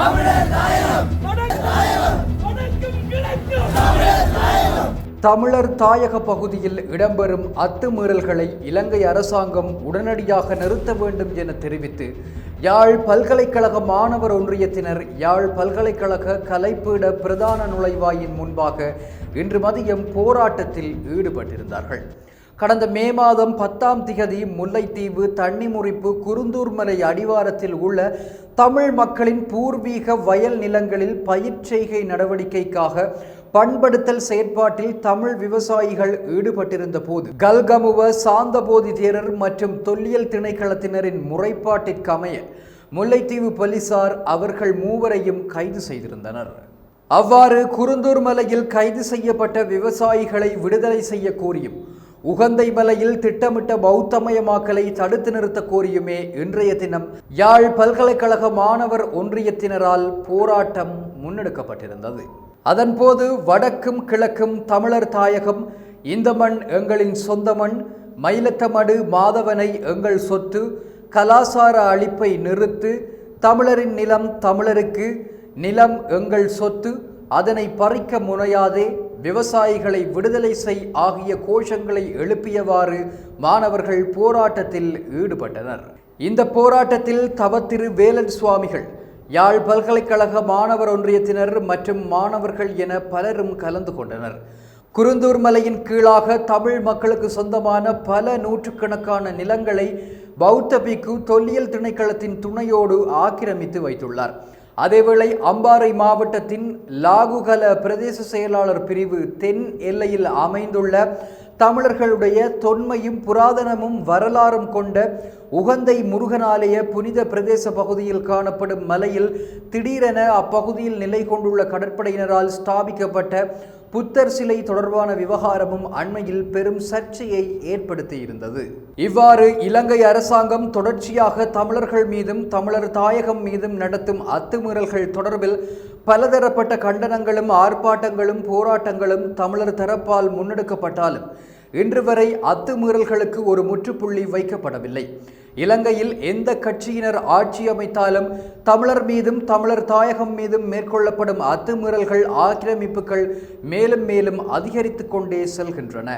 தமிழர் தாயகம் தமிழர் தாயக பகுதியில் இடம்பெறும் அத்துமீறல்களை இலங்கை அரசாங்கம் உடனடியாக நிறுத்த வேண்டும் என தெரிவித்து யாழ் பல்கலைக்கழக மாணவர் ஒன்றியத்தினர் யாழ் பல்கலைக்கழக கலைப்பீட பிரதான நுழைவாயின் முன்பாக இன்று மதியம் போராட்டத்தில் ஈடுபட்டிருந்தார்கள். கடந்த மே மாதம் பத்தாம் திகதி முல்லைத்தீவு தண்ணிமுறிப்பு குருந்தூர்மலை அடிவாரத்தில் உள்ள தமிழ் மக்களின் பூர்வீக வயல் நிலங்களில் பயிர்ச்செய்கை நடவடிக்கைக்காக பண்படுத்தல் செயற்பாட்டில் தமிழ் விவசாயிகள் ஈடுபட்டிருந்த போது கல்கமுவ சாந்தபோதி தேரர் மற்றும் தொல்லியல் திணைக்களத்தினரின் முறைப்பாட்டிற்கமைய முல்லைத்தீவு போலீசார் அவர்கள் மூவரையும் கைது செய்திருந்தனர். அவ்வாறு குருந்தூர் மலையில் கைது செய்யப்பட்ட விவசாயிகளை விடுதலை செய்ய கோரியும் உகந்தை மலையில் திட்டமிட்ட பௌத்தமயமாக்கலை தடுத்து நிறுத்த கோரியுமே இன்றைய தினம். யாழ் பல்கலைக்கழக மாணவர் ஒன்றியத்தினரால் போராட்டம் முன்னெடுக்கப்பட்டிருந்தது. அதன்போது வடக்கும் கிழக்கும் தமிழர் தாயகம் இந்த மண் எங்களின் சொந்த மண் மயிலத்தமடு மாதவனை எங்கள் சொத்து கலாசார அழிப்பை நிறுத்து தமிழரின் நிலம் தமிழருக்கு நிலம் எங்கள் சொத்து அதனை பறிக்க முனையாதே விவசாயிகளை விடுதலை செய் ஆகிய கோஷங்களை எழுப்பியவாறு மாணவர்கள் போராட்டத்தில் ஈடுபட்டனர். இந்த போராட்டத்தில் தவத்திரு வேலன் சுவாமிகள் யாழ் பல்கலைக்கழக மாணவர் ஒன்றியத்தினர் மற்றும் மாணவர்கள் என பலரும் கலந்து கொண்டனர். குருந்தூர் மலையின் கீழாக தமிழ் மக்களுக்கு சொந்தமான பல நூற்றுக்கணக்கான நிலங்களை பௌத்த பிக்கு தொல்லியல் திணைக்களத்தின் துணையோடு ஆக்கிரமித்து வைத்துள்ளார். அதேவேளை அம்பாறை மாவட்டத்தின் லாகுகல பிரதேச செயலாளர் பிரிவு தென் எல்லையில் அமைந்துள்ள தமிழர்களுடைய தொன்மையும் புராதனமும் வரலாறும் கொண்ட உகந்தை முருகனாலய புனித பிரதேச பகுதியில் காணப்படும் மலையில் திடீரென அப்பகுதியில் நிலை கொண்டுள்ள கடற்படையினரால் ஸ்தாபிக்கப்பட்ட புத்தர் சிலை தொடர்பான விவகாரமும் அண்மையில் பெரும் சர்ச்சையை ஏற்படுத்தியிருந்தது. இவ்வாறு இலங்கை அரசாங்கம் தொடர்ச்சியாக தமிழர்கள் மீதும் தமிழர் தாயகம் மீதும் நடத்தும் அத்துமீறல்கள் தொடர்பில் பலதரப்பட்ட கண்டனங்களும் ஆர்ப்பாட்டங்களும் போராட்டங்களும் தமிழர் தரப்பால் முன்னெடுக்கப்பட்டாலும் இன்று வரை அத்துமீறல்களுக்கு ஒரு முற்றுப்புள்ளி வைக்கப்படவில்லை. இலங்கையில் எந்த கட்சியினர் ஆட்சி அமைத்தாலும் தமிழர் மீதும் தமிழர் தாயகம் மீதும் மேற்கொள்ளப்படும் அத்துமீறல்கள் ஆக்கிரமிப்புகள் மேலும் மேலும் அதிகரித்துக் கொண்டே செல்கின்றன.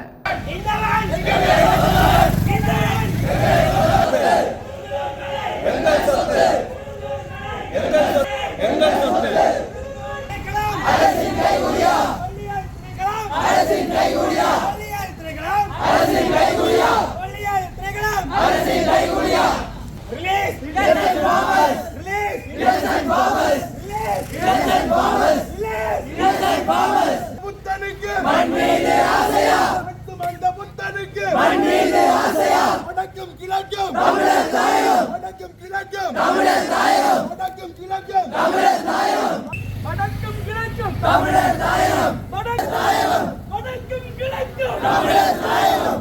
வணக்கம் கிழக்கம் தமிழர் தாயம் வணக்கம் கிழக்கம் தமிழர் தாயம் வணக்கம் கிழக்கம் தமிழர் தாயம் வணக்கம் கிழக்கம் தமிழர் தாயம் வணக்கம் தாயகம் வணக்கம் கிழக்கம் தமிழர் தாயம்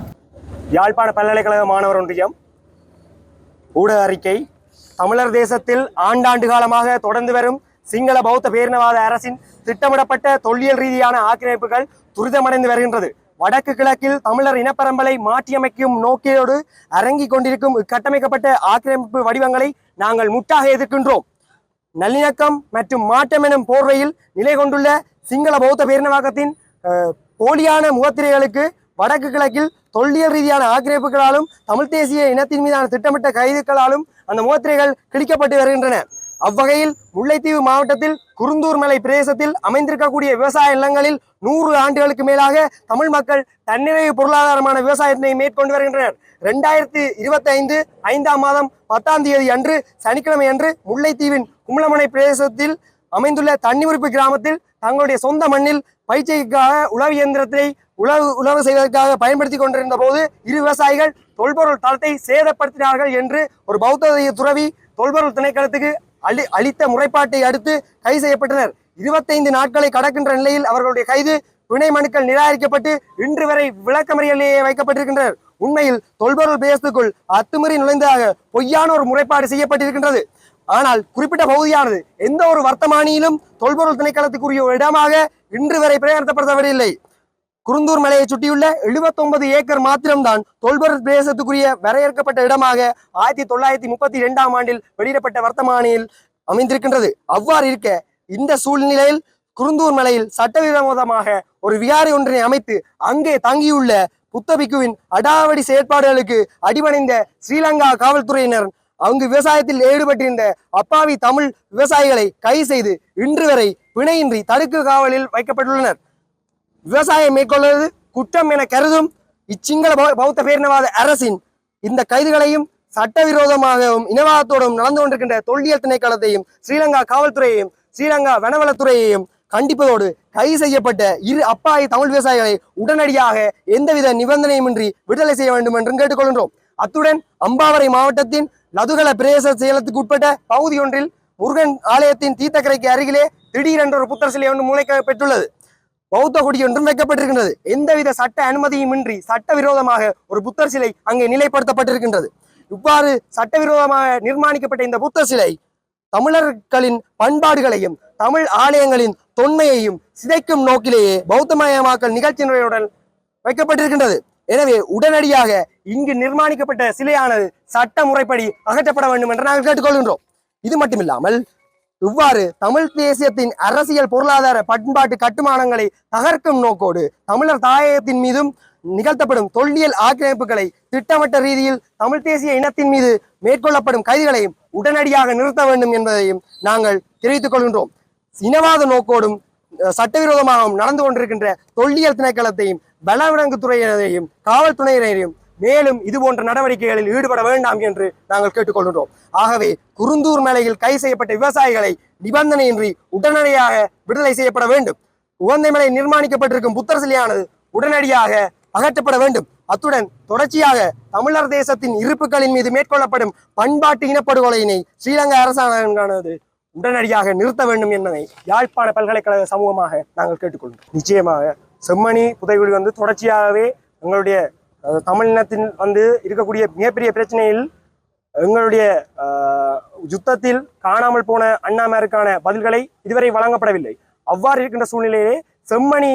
யாழ்ப்பாண பல்கலைக்கழக மாணவர் ஒன்றியம் ஊடக அறிக்கை தமிழர் தேசத்தில் ஆண்டாண்டு காலமாக தொடர்ந்து வரும் சிங்கள பௌத்த பேரினவாத அரசின் திட்டமிடப்பட்ட தொல்லியல் ரீதியான ஆக்கிரமிப்புகள் துரிதமடைந்து வருகின்றது. வடக்கு கிழக்கில் தமிழர் இனப்பரம்பலை மாற்றியமைக்கும் நோக்கியோடு அரங்கிக் கொண்டிருக்கும் இக்கட்டமைக்கப்பட்ட ஆக்கிரமிப்பு வடிவங்களை நாங்கள் முட்டாக எதிர்க்கின்றோம். நல்லிணக்கம் மற்றும் மாற்றம் எனும் போர்வையில் நிலை கொண்டுள்ள சிங்கள பௌத்த பேரினவாக்கத்தின் போலியான முகத்திரைகளுக்கு வடக்கு கிழக்கில் தொல்லியல் ரீதியான ஆக்கிரமிப்புகளாலும் தமிழ் தேசிய இனத்தின் மீதான திட்டமிட்ட கைதுகளாலும் அந்த மோத்திரைகள் கிழிக்கப்பட்டு வருகின்றன. அவ்வகையில் முல்லைத்தீவு மாவட்டத்தில் குருந்தூர் மலை பிரதேசத்தில் அமைந்திருக்கக்கூடிய விவசாய நிலங்களில் நூறு ஆண்டுகளுக்கு மேலாக தமிழ் மக்கள் தன்னிறைவு பொருளாதாரமான விவசாயத்தினை மேற்கொண்டு வருகின்றனர். ரெண்டாயிரத்தி இருபத்தி ஐந்து ஐந்தாம் மாதம் பத்தாம் தேதி அன்று சனிக்கிழமை அன்று முல்லைத்தீவின் கும்பலமனை பிரதேசத்தில் அமைந்துள்ள தண்ணிமுறிப்பு கிராமத்தில் தங்களுடைய சொந்த மண்ணில் பயிற்சிக்காக உழவு இயந்திரத்தை உழவு உழவு செய்வதற்காக பயன்படுத்தி கொண்டிருந்த போது இரு விவசாயிகள் தொல்பொருள் தளத்தை சேதப்படுத்தினார்கள் என்று ஒரு பௌத்த துறவி தொல்பொருள் திணைக்களத்துக்கு அளி அளித்த முறைப்பாட்டை அடுத்து கைது செய்யப்பட்டனர். இருபத்தைந்து நாட்களை கடக்கின்ற நிலையில் அவர்களுடைய கைது பிணை மனுக்கள் நிராகரிக்கப்பட்டு இன்று வரை விளக்கமறியலேயே வைக்கப்பட்டிருக்கின்றனர். உண்மையில் தொல்பொருள் பேசத்துக்குள் அத்துமீறி நுழைந்ததாக பொய்யான ஒரு முறைப்பாடு செய்யப்பட்டிருக்கின்றது. ஆனால் குறிப்பிட்ட பகுதியானது எந்த ஒரு வர்த்தமானியிலும் தொல்பொருள் திணைக்களத்துக்குரிய ஒரு இடமாக இன்று வரை பிரயாணப்படுத்தப்படவில்லை குருந்தூர் மலையை சுற்றியுள்ள 79 ஏக்கர் மாத்திரம்தான் தொல்பொருள் பிரதேசத்துக்குரிய வரையறுக்கப்பட்ட இடமாக ஆயிரத்தி தொள்ளாயிரத்தி முப்பத்தி இரண்டாம் ஆண்டில் வெளியிடப்பட்ட வர்த்தமானியில் அமைந்திருக்கின்றது. அவ்வாறு இருக்க இந்த சூழ்நிலையில் குருந்தூர் மலையில் சட்டவிரோதமாக ஒரு விகாரை ஒன்றினை அமைத்து அங்கே தங்கியுள்ள புத்தபிக்குவின் அடாவடி செயற்பாடுகளுக்கு அடிபணிந்த ஸ்ரீலங்கா காவல்துறையினர் அங்கு விவசாயத்தில் ஈடுபட்டிருந்த அப்பாவி தமிழ் விவசாயிகளை கை செய்து இன்று வரை பிணையின்றி தடுக்கு காவலில் வைக்கப்பட்டுள்ளனர். விவசாயம் மேற்கொள்வது குற்றம் என கருதும் இச்சிங்கள பௌ- பௌத்த பேரினவாத அரசின் இந்த கைதுகளையும் சட்டவிரோதமாகவும் இனவாதத்தோடும் நடந்து கொண்டிருக்கின்ற தொல்லியல் திணைக்களத்தையும் ஸ்ரீலங்கா காவல்துறையையும் ஸ்ரீலங்கா வனவளத்துறையையும் கண்டிப்பதோடு கைது செய்யப்பட்ட இரு அப்பாவி தமிழ் விவசாயிகளை உடனடியாக எந்தவித நிபந்தனையுமின்றி விடுதலை செய்ய வேண்டும் என்றும் கேட்டுக்கொள்கின்றோம். அத்துடன் அம்பாவரை மாவட்டத்தின் லதுகல பிரதேச செயலத்துக்கு உட்பட்ட பகுதி ஒன்றில் முருகன் ஆலயத்தின் தீர்த்தக்கரைக்கு அருகிலே திடீரென்ற ஒரு புத்தர் சிலை ஒன்று முளைக்கப்பட்டுள்ளது பௌத்த கொடி ஒன்றும் வைக்கப்பட்டிருக்கின்றது. எந்தவித சட்ட அனுமதியுமின்றி சட்டவிரோதமாக ஒரு புத்தர் சிலை அங்கே நிலைப்படுத்தப்பட்டிருக்கின்றது. இவ்வாறு சட்டவிரோதமாக நிர்மாணிக்கப்பட்ட இந்த புத்தர் சிலை தமிழர்களின் பண்பாடுகளையும் தமிழ் ஆலயங்களின் தொன்மையையும் சிதைக்கும் நோக்கிலேயே பௌத்தமயமாக்கல் நிகழ்ச்சியினுடன் வைக்கப்பட்டிருக்கின்றது. எனவே உடனடியாக இங்கு நிர்மாணிக்கப்பட்ட சிலையானது சட்ட முறைப்படி அகற்றப்பட வேண்டும் என்று நாங்கள் கேட்டுக்கொள்கின்றோம். இது மட்டுமில்லாமல் இவ்வாறு தமிழ் தேசியத்தின் அரசியல் பொருளாதார பண்பாட்டு கட்டுமானங்களை தகர்க்கும் நோக்கோடு தமிழர் தாயகத்தின் மீதும் நிகழ்த்தப்படும் தொல்லியல் ஆக்கிரமிப்புகளை திட்டமிட்ட ரீதியில் தமிழ் தேசிய இனத்தின் மீது மேற்கொள்ளப்படும் கைதுகளையும் உடனடியாக நிறுத்த வேண்டும் என்பதையும் நாங்கள் தெரிவித்துக் கொள்கின்றோம். இனவாத நோக்கோடும் சட்டவிரோதமாகவும் நடந்து கொண்டிருக்கின்ற தொல்லியல் திணைக்களத்தையும் வளவிலங்கு துறையினரையும் காவல்துறையினரையும் மேலும் இது போன்ற நடவடிக்கைகளில் ஈடுபட வேண்டாம் என்று நாங்கள் கேட்டுக்கொள்கின்றோம். ஆகவே குருந்தூர் மலையில் கைது செய்யப்பட்ட விவசாயிகளை நிபந்தனையின்றி உடனடியாக விடுதலை செய்யப்பட வேண்டும். உகந்தை மலை நிர்மாணிக்கப்பட்டிருக்கும் புத்தர் சிலையானது உடனடியாக அகற்றப்பட வேண்டும். அத்துடன் தொடர்ச்சியாக தமிழர் தேசத்தின் இருப்புகளின் மீது மேற்கொள்ளப்படும் பண்பாட்டு இனப்படுகொலையினை ஸ்ரீலங்கா அரசாங்கமானது உடனடியாக நிறுத்த வேண்டும் என்பதை யாழ்ப்பாண பல்கலைக்கழக சமூகமாக நாங்கள் கேட்டுக்கொள்கிறோம் நிச்சயமாக செம்மணி புதைகுழி வந்து தொடர்ச்சியாகவே எங்களுடைய தமிழினத்தின் வந்து இருக்கக்கூடிய மிகப்பெரிய பிரச்சனையில் எங்களுடைய யுத்தத்தில் காணாமல் போன அண்ணாமாருக்கான பதில்களை இதுவரை வழங்கப்படவில்லை. அவ்வாறு இருக்கின்ற சூழ்நிலையிலே செம்மணி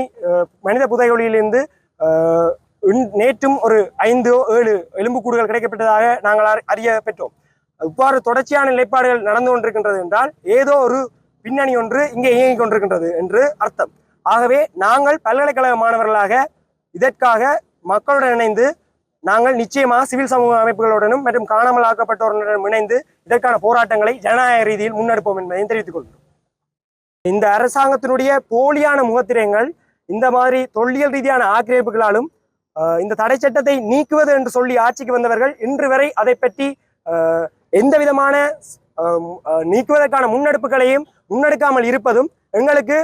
மனித புதையொலியிலிருந்து நேற்றும் ஒரு ஐந்து ஏழு எலும்புக்கூடுகள் கிடைக்கப்பட்டதாக நாங்கள் அறிய பெற்றோம். இவ்வாறு தொடர்ச்சியான நிலைப்பாடுகள் நடந்து கொண்டிருக்கின்றது என்றால் ஏதோ ஒரு பின்னணி ஒன்று இங்கே இயங்கிக் கொண்டிருக்கின்றது என்று அர்த்தம். ஆகவே நாங்கள் பல்கலைக்கழக மாணவர்களாக இதற்காக மக்களுடன் இணைந்து நாங்கள் நிச்சயமாக சிவில் சமூக அமைப்புகளுடனும் மற்றும் காணாமல் ஆக்கப்பட்டோருடனும் இணைந்து இதற்கான போராட்டங்களை ஜனநாயக ரீதியில் முன்னெடுப்போம் என்பதை தெரிவித்துக் கொள்கிறோம். இந்த அரசாங்கத்தினுடைய போலியான முகத்திரங்கள் இந்த மாதிரி தொல்லியல் ரீதியான ஆக்கிரமிப்புகளாலும் இந்த தடை சட்டத்தை நீக்குவது என்று சொல்லி ஆட்சிக்கு வந்தவர்கள் இன்று வரை அதை பற்றி எந்த விதமான நீக்குவதற்கான முன்னெடுப்புகளையும் முன்னெடுக்காமல் இருப்பதும் எங்களுக்கு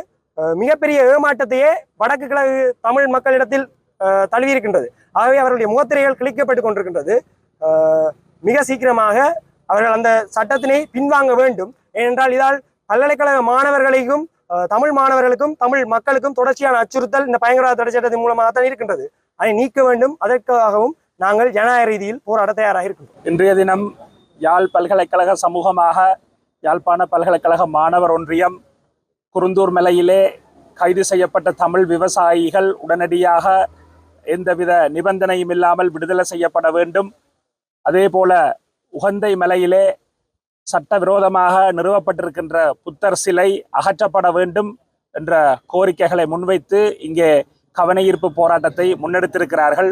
மிகப்பெரிய ஏமாற்றத்தையே வடக்கு கிழக்கு தமிழ் மக்களிடத்தில் தழுவியிருக்கின்றது. ஆகவே அவர்களுடைய முகத்திரைகள் கிழிக்கப்பட்டு கொண்டிருக்கின்றது. மிக சீக்கிரமாக அவர்கள் அந்த சட்டத்தினை பின்வாங்க வேண்டும். ஏனென்றால் இதால் பல்கலைக்கழக மாணவர்களுக்கும் தமிழ் மாணவர்களுக்கும் தமிழ் மக்களுக்கும் தொடர்ச்சியான அச்சுறுத்தல் இந்த பயங்கரவாத தடை சட்டத்தின் மூலமாக தான் இருக்கின்றது. அதை நீக்க வேண்டும். அதற்காகவும் நாங்கள் ஜனநாயக ரீதியில் போராட தயாராக இருக்கின்றோம். இன்றைய தினம் யாழ் பல்கலைக்கழக சமூகமாக யாழ்ப்பாண பல்கலைக்கழக மாணவர் ஒன்றியம் குருந்தூர் மலையிலே கைது செய்யப்பட்ட தமிழ் விவசாயிகள் உடனடியாக எந்தவித நிபந்தனையும் இல்லாமல் விடுதலை செய்யப்பட வேண்டும். அதே போல உகந்தை மலையிலே சட்டவிரோதமாக நிறுவப்பட்டிருக்கின்ற புத்தர் சிலை அகற்றப்பட வேண்டும் என்ற கோரிக்கைகளை முன்வைத்து இங்கே கவனஈர்ப்பு போராட்டத்தை முன்னெடுத்திருக்கிறார்கள்.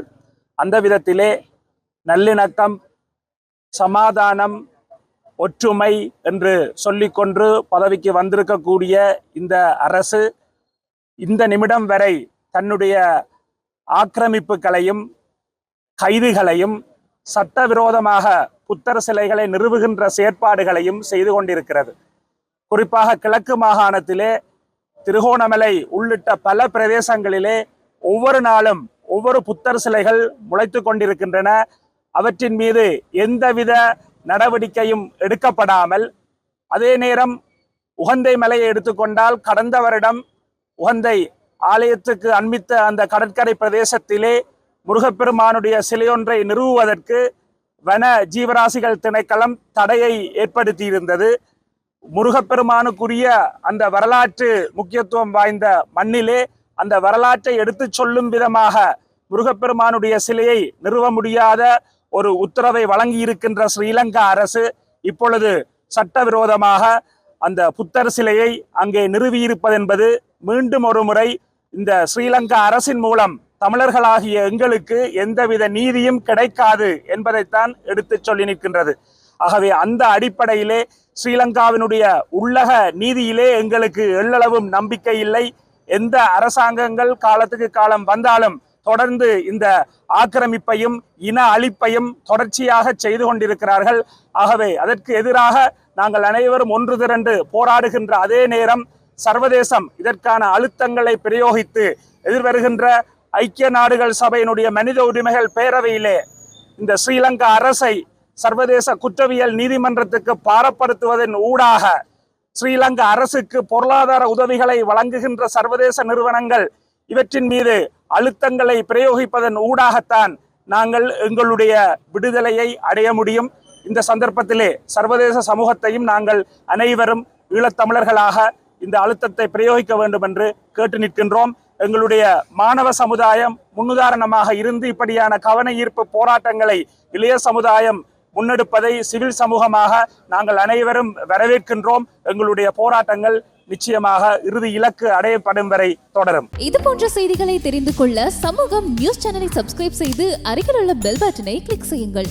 அந்த விதத்திலே நல்லிணக்கம் சமாதானம் ஒற்றுமை என்று சொல்லிக்கொண்டு பதவிக்கு வந்திருக்கக்கூடிய இந்த அரசு இந்த நிமிடம் வரை தன்னுடைய ஆக்கிரமிப்புகளையும் கைதுகளையும் சட்டவிரோதமாக புத்தர் சிலைகளை நிறுவுகின்ற செயற்பாடுகளையும் செய்து கொண்டிருக்கிறது. குறிப்பாக கிழக்கு மாகாணத்திலே திருகோணமலை உள்ளிட்ட பல பிரதேசங்களிலே ஒவ்வொரு நாளும் ஒவ்வொரு புத்தர் சிலைகள் முளைத்து கொண்டிருக்கின்றன. அவற்றின் மீது எந்தவித நடவடிக்கையும் எடுக்கப்படாமல் அதே நேரம் உகந்தை மலையை எடுத்துக்கொண்டால் கடந்த வருடம் உகந்தை ஆலயத்துக்கு அண்மித்த அந்த கடற்கரை பிரதேசத்திலே முருகப்பெருமானுடைய சிலையொன்றை நிறுவுவதற்கு வன ஜீவராசிகள் திணைக்களம் தடையை ஏற்படுத்தியிருந்தது. முருகப்பெருமானுக்குரிய அந்த வரலாற்று முக்கியத்துவம் வாய்ந்த மண்ணிலே அந்த வரலாற்றை எடுத்துச் சொல்லும் விதமாக முருகப்பெருமானுடைய சிலையை நிறுவ முடியாத ஒரு உத்தரவை வழங்கி இருக்கின்ற ஸ்ரீலங்கா அரசு இப்பொழுது சட்டவிரோதமாக அந்த புத்தர் சிலையை அங்கே நிறுவியிருப்பதென்பது மீண்டும் ஒரு முறை இந்த ஸ்ரீலங்கா அரசின் மூலம் தமிழர்களாகிய எங்களுக்கு எந்தவித நீதியும் கிடைக்காது என்பதைத்தான் எடுத்துச் சொல்லி நிற்கின்றது. ஆகவே அந்த அடிப்படையிலே ஸ்ரீலங்காவினுடைய உள்ளக நீதியிலே எங்களுக்கு எள்ளளவும் நம்பிக்கை இல்லை. எந்த அரசாங்கங்கள் காலத்துக்கு காலம் வந்தாலும் தொடர்ந்து இந்த ஆக்கிரமிப்பையும் இன அழிப்பையும் தொடர்ச்சியாக செய்து கொண்டிருக்கிறார்கள். ஆகவே அதற்கு எதிராக நாங்கள் அனைவரும் ஒன்று திரண்டு போராடுகின்ற அதே நேரம் சர்வதேசம் இதற்கான அழுத்தங்களை பிரயோகித்து எதிர்வருகின்ற ஐக்கிய நாடுகள் சபையினுடைய மனித உரிமைகள் பேரவையிலே இந்த ஸ்ரீலங்கா அரசை சர்வதேச குற்றவியல் நீதிமன்றத்துக்கு பாரப்படுத்துவதன் ஊடாக ஸ்ரீலங்கா அரசுக்கு பொருளாதார உதவிகளை வழங்குகின்ற சர்வதேச நிறுவனங்கள் இவற்றின் மீது அழுத்தங்களை பிரயோகிப்பதன் ஊடாகத்தான் நாங்கள் எங்களுடைய விடுதலையை அடைய முடியும். இந்த சந்தர்ப்பத்திலே சர்வதேச சமூகத்தையும் நாங்கள் அனைவரும் ஈழத்தமிழர்களாக இந்த அழுத்தத்தை பிரயோகிக்க வேண்டும் என்று கேட்டு நிற்கின்றோம். எங்களுடைய மாணவ சமுதாயம் முன்னுதாரணமாக இருந்து இப்படியான கவன ஈர்ப்பு போராட்டங்களை இளைய சமுதாயம் முன்னெடுப்பதை சிவில் சமூகமாக நாங்கள் அனைவரும் வரவேற்கின்றோம். எங்களுடைய போராட்டங்கள் நிச்சயமாக இறுதி இலக்கு அடையப்படும் வரை தொடரும். இது போன்ற செய்திகளை தெரிந்து கொள்ள சமூகம் நியூஸ் சேனலை சப்ஸ்கிரைப் செய்து அருகில் உள்ள பெல் பட்டனை கிளிக் செய்யுங்கள்.